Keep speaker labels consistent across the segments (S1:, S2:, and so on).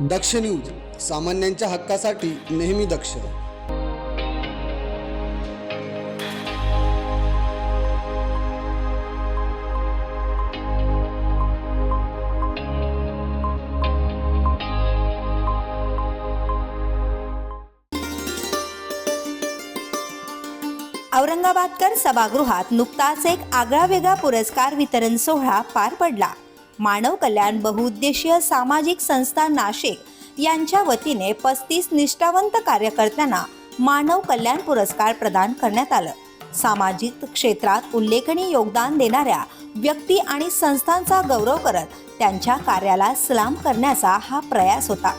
S1: दक्ष news सामान्यांच्या हक्कासाठी नेहमी दक्ष.
S2: औरंगाबादकर सभागृहात नुकताच एक आगळा वेगळा पुरस्कार वितरण सोहळा पार पडला. मानव कल्याण बहुउद्देशीय सामाजिक संस्था नाशिक यांच्या वतीने पस्तीस निष्ठावंत कार्यकर्त्यांना मानव कल्याण पुरस्कार प्रदान करण्यात आलं. सामाजिक क्षेत्रात उल्लेखनीय योगदान देणाऱ्या व्यक्ती आणि संस्थांचा गौरव करत त्यांच्या कार्याला सलाम करण्याचा हा प्रयास होता.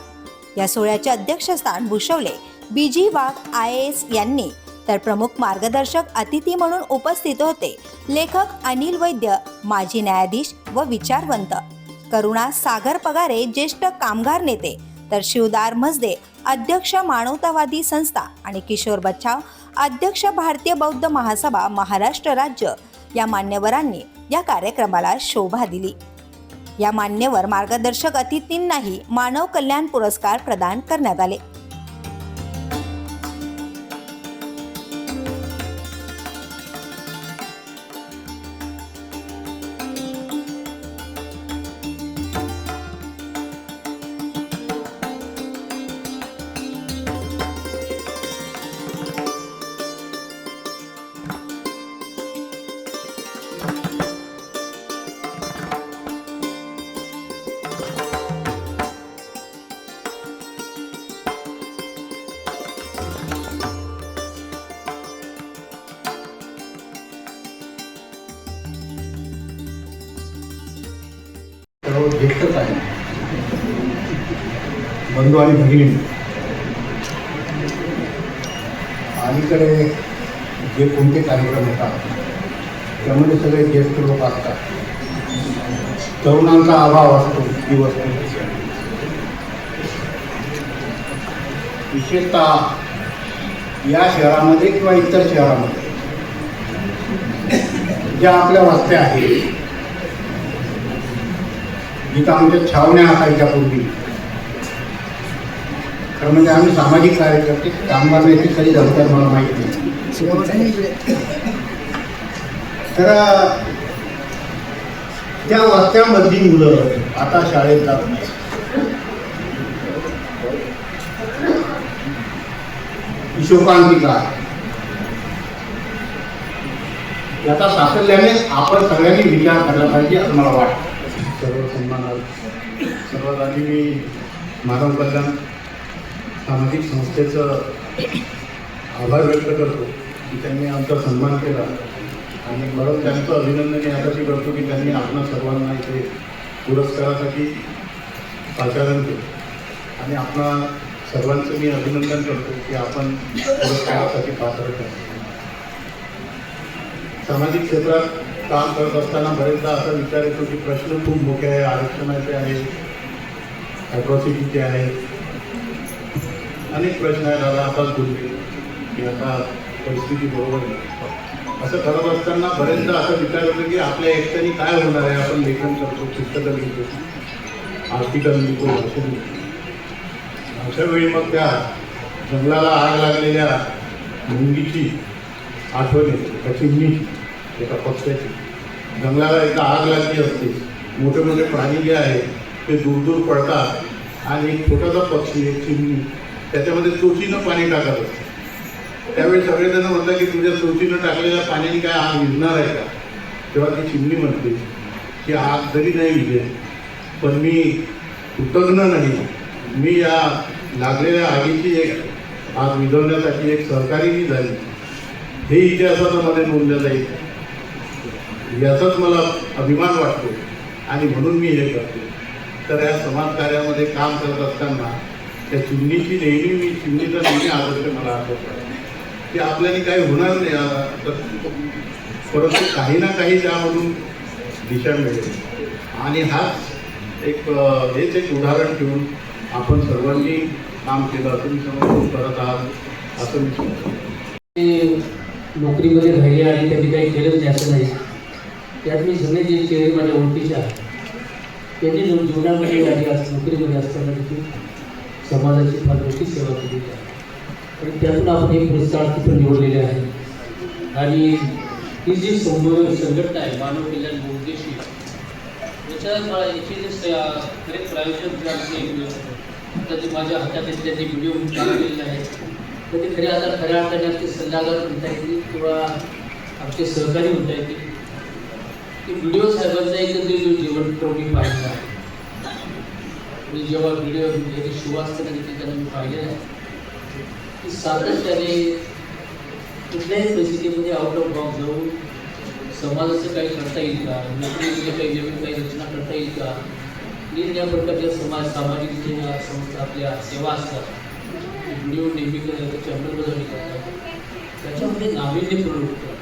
S2: या सोहळ्याचे अध्यक्षस्थान भूषवले B G Wagh I S यांनी. तर प्रमुख मार्गदर्शक अतिथी म्हणून उपस्थित होते लेखक अनिल वैद्य माजी न्यायाधीश व विचारवंत. करुणा सागर पगारे ज्येष्ठ कामगार नेते. तर शिवदार मजदे अध्यक्ष मानवतावादी संस्था आणि किशोर बच्छाव अध्यक्ष भारतीय बौद्ध महासभा महाराष्ट्र राज्य. या मान्यवरांनी या कार्यक्रमाला शोभा दिली. या मान्यवर मार्गदर्शक अतिथींनाही मानव कल्याण पुरस्कार प्रदान करण्यात आले.
S3: सर्व आहे. बंधू आणि भगिनी. अलीकडे जे कोणते कार्यक्रम होतात त्यामध्ये सगळे ज्येष्ठ लोक असतात. तरुणांचा अभाव असतो ती वस्तू विशेषतः या शहरामध्ये किंवा इतर शहरामध्ये ज्या आपल्या वस्त्या आहेत जिथं आमच्या छावण्या असायच्या पूर्वी. खरं म्हणजे आम्ही सामाजिक कार्यकर्ते कामगार नेते कधी धमकार मला माहीत नाही. तर त्या वास्त्यामधली मुलं आता शाळेत जात नाही शोकांतिका याचा सातत्याने आपण सगळ्यांनी विचार करायला पाहिजे असं मला वाटतं. सर्व सन्मानात सर्वात आधी मी मानव कल्याण सामाजिक संस्थेचं आभार व्यक्त करतो की त्यांनी आमचा सन्मान केला. आणि परत त्यांचं अभिनंदन यासाठी करतो की त्यांनी आपणा सर्वांना इथे पुरस्कारासाठी पाचारण केलं. आणि आपणा सर्वांचं मी अभिनंदन करतो की आपण पुरस्कारासाठी पात्र करतो सामाजिक क्षेत्रात काम करत असताना बरेचदा असा विचार येतो की प्रश्न खूप मोठे आहे आरक्षणाचे आहे ॲट्रॉसिटीचे आहे अनेक प्रश्न आहेत दादा आताच बोलले की आता परिस्थिती बरोबर नाही. असं करत असताना बरेचदा असा विचार होतो की आपल्या एकट्याने काय होणार आहे? आपण लेखन करतो पुस्तकं लिहितो आर्टिकल लिहितो भाषण लिहितो अशा वेळी मग त्या जंगलाला आग लागलेल्या मुंगीची आठवण येते त्या एका पक्षाची. जंगलाला एकदा आग लागली असते. मोठे मोठे प्राणी जे आहेत ते दूर दूर पडतात आणि एक छोटासा पक्षी एक चिमणी त्याच्यामध्ये चोचीनं पाणी टाकत असते. त्यावेळी सगळेजण म्हणतात की तुझ्या चोचीनं टाकलेल्या पाण्याने काय आग विझणार आहे का? तेव्हा ती चिमणी म्हणते की आग जरी नाही विझेल पण मी कृतज्ञ नाही. मी या लागलेल्या आगीची एक आग विझवण्यासाठी एक सहकारी मी झाली. हे इतिहासामध्ये नोंदलं जाईल. याचाच मला अभिमान वाटतो आणि म्हणून मी हे करतो. तर या समाज कार्यामध्ये काम करत असताना त्या चिमणीची नेहमी मी चिमणीचा नेहमी आदर्श मला आठवतो. की आपल्याने काही होणार नाही तर परंतु काही ना काही त्यामधून दिशा मिळेल. आणि हाच एक हेच एक उदाहरण ठेवून आपण सर्वांनी काम केलं असं मी समजून करत आहात असं मी
S4: नोकरीमध्ये राहिले आणि त्यांनी काही केलंच नाही असं नाही. त्यात मी जुने जे चेहरे माझ्या ओळखीचे आहेत त्यांनी जो जीवनामध्ये आधी असं नोकरीमध्ये असताना देखील समाजाची फार मोठी सेवा केली आहे आणि त्यातून आपण हे पुरस्कार तिथं निवडलेले आहे. आणि ही जी संघ संघटना आहे मानव कल्याण बोर्डेशी याच्यात मला जे स- प्रायोजक माझ्या हातात आहेत त्याचे व्हिडिओ चालू केलेले आहेत. तर ते खरे आता खऱ्या अर्थाने आमचे सल्लागार म्हणता येतील किंवा आमचे सहकारी म्हणता येतील. की व्हिडिओ साहेबांचा एकत्रित जो जीवन तो मी पाहिला मी जेव्हा व्हिडिओ याची सुवासना देखील त्यांना मी पाहिलेलं आहे. की सातत्याने कुठल्याही परिस्थितीमध्ये आउट ऑफ बॉक्स जाऊन समाजाचं काही करता येईल का? नोकरीमध्ये काही नवीन काही रचना करता येईल का? निरनिराळ्या प्रकारच्या समाज सामाजिक जे संस्था आपल्या सेवा असतात व्हिडिओ नेहमी करतात त्याची अंमलबजावणी करतात. त्याच्यामध्ये नाविन्यपूर्ण होतं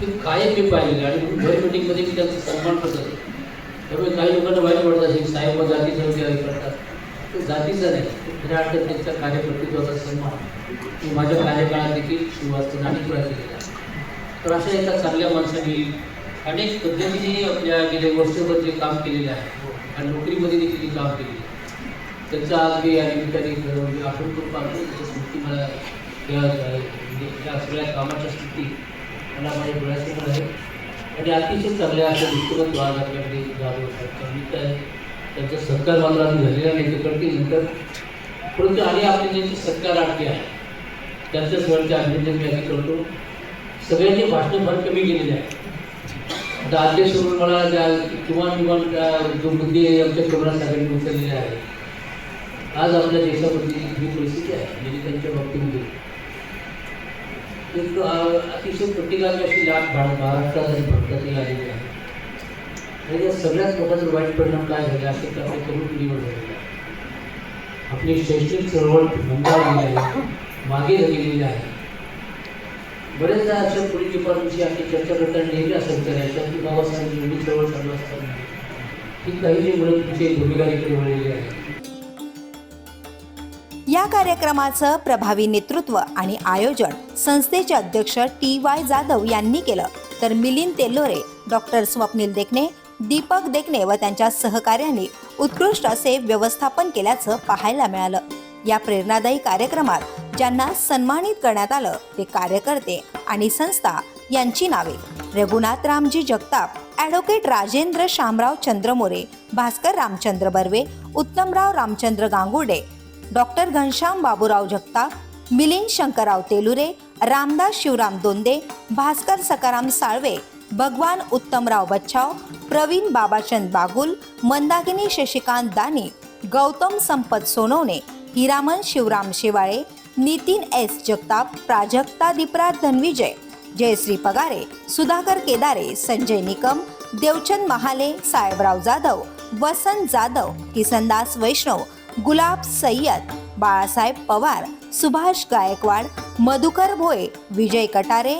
S4: ते कायम मी पाहिलेलं आणि घर मिटिंगमध्ये मी त्यांचा सन्मान करत होतो त्यामुळे काही लोकांना वाईट वाटत असेल साहेब जातीचं विचार करतात. तो जातीचा नाही खऱ्या अर्थात त्यांच्या कार्यकर्तृत्वाचा सन्मान. मी माझ्या कार्यकाळात देखील सुरुवात आणि पुरा केलेला आहे. तर अशा एका चांगल्या माणसाने अनेक पद्धतीने आपल्या गेल्या वर्षभर जे काम केलेलं आहे आणि नोकरीमध्ये देखील काम केलेलं आहे आज मी या निमित्ताने आठवण म्हणजे करून पाहतो त्याची स्मृती मला या या सगळ्या कामाच्या स्मृती मला माझ्या डोळ्यासमोर आहे. आणि अतिशय चांगल्या अशा व्यक्तिमत्व आज आपल्याकडे जावे होतात मी त्या त्यांचा सत्कार मात्र आम्ही झालेला नाही ते नंतर परंतु आणि आपली ज्यांची सत्कार आटके आहे त्यांच्या सगळ्यांचे अभिनंदन मी आधी करतो सगळ्यांचे भाषण फार कमी गेलेले आहे. आता अध्यक्ष म्हणून मला त्या किमान किमान त्या जो मुद्दे आमच्या केवढा सगळ्यांनी उचललेले आहे आज आपल्या देशामध्ये ही परिस्थिती आहे म्हणजे त्यांच्या बाबतीमध्ये एक अतिशय प्रतिकात्मक अशी लाट आणि भारतातही आलेली आहे. आणि या सगळ्याच मोठा वाईट परिणाम काय झाले असे आपल्या तरुण पिढीवर झालेले आहे. आपली शैक्षणिक चळवळ मंदावलेली आहे, मागे गेलेली आहे. बरेचदा अशा पोलीस डिपार्टमेंटची आपली चर्चा करताना नेहमी असं करायचं की बाबासाहेब एवढी चळवळ चालू असताना. ही काही जी मुलं तुमची भूमिका देखील वळलेली आहे.
S2: या कार्यक्रमाचं प्रभावी नेतृत्व आणि आयोजन संस्थेचे अध्यक्ष टी वाय जाधव यांनी केलं. तर मिलिंद तेल्लोरे डॉक्टर स्वप्नील देखणे दीपक देखणे व त्यांच्या सहकार्याने उत्कृष्ट असे व्यवस्थापन केल्याचं पाहायला मिळालं. या प्रेरणादायी कार्यक्रमात ज्यांना सन्मानित करण्यात आलं ते कार्यकर्ते आणि संस्था यांची नावे. Raghunath Ramji Jagtap advocate Rajendra Shamrao Chandramore Bhaskar Ramchandra Barve Uttamrao Ramchandra Gangurde doctor Ghanshyam Baburao Jagtap Milind Shankarrao Telure Ramdas Shivram Donde Bhaskar Sakaram Salve Bhagwan Uttamrao Bachhav Pravin बाबाचंद Bagul Mandakini Shashikant Dane Gautam Sampat Sonawane Hiraman Shivram Shewale Nitin S Jagtap Prajakta Deepraj Dhanvijay Jayashree Pagare Sudhakar Kedare Sanjay Nikam Devchand Mahale Sahebrao Jadhav Vasant Jadhav Kisandas Vaishnav Gulab Sayyed Balasaheb Pawar Subhash Gaikwad Madhukar Bhoye Vijay Katare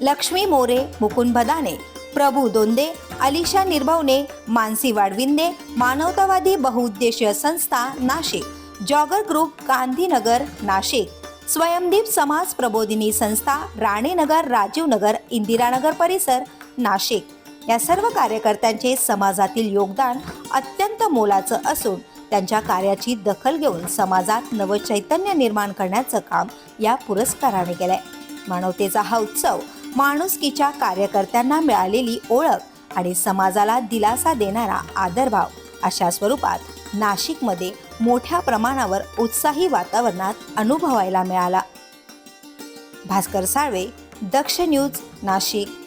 S2: Laxmi More Mukund Bhadane Prabhu Donde Alisha Nirbhavane Mansi Wadvinde Manavatavadi Bahuuddeshiya Sanstha Nashik jogger group Gandhinagar Nashik Swayamdeep Samaj Prabodhini Sanstha राणेनगर Rajivnagar Indiranagar परिसर नाशिक. या सर्व कार्यकर्त्यांचे समाजातील योगदान अत्यंत मोलाचं असून त्यांच्या कार्याची दखल घेऊन समाजात नवचैतन्य निर्माण करण्याचं काम या पुरस्काराने केलंय. मानवतेचा हा उत्सव माणुसकीच्या कार्यकर्त्यांना मिळालेली ओळख आणि समाजाला दिलासा देणारा आदरभाव अशा स्वरूपात नाशिकमध्ये मोठ्या प्रमाणावर उत्साही वातावरणात अनुभवायला मिळाला. भास्कर साळवे दक्ष न्यूज नाशिक.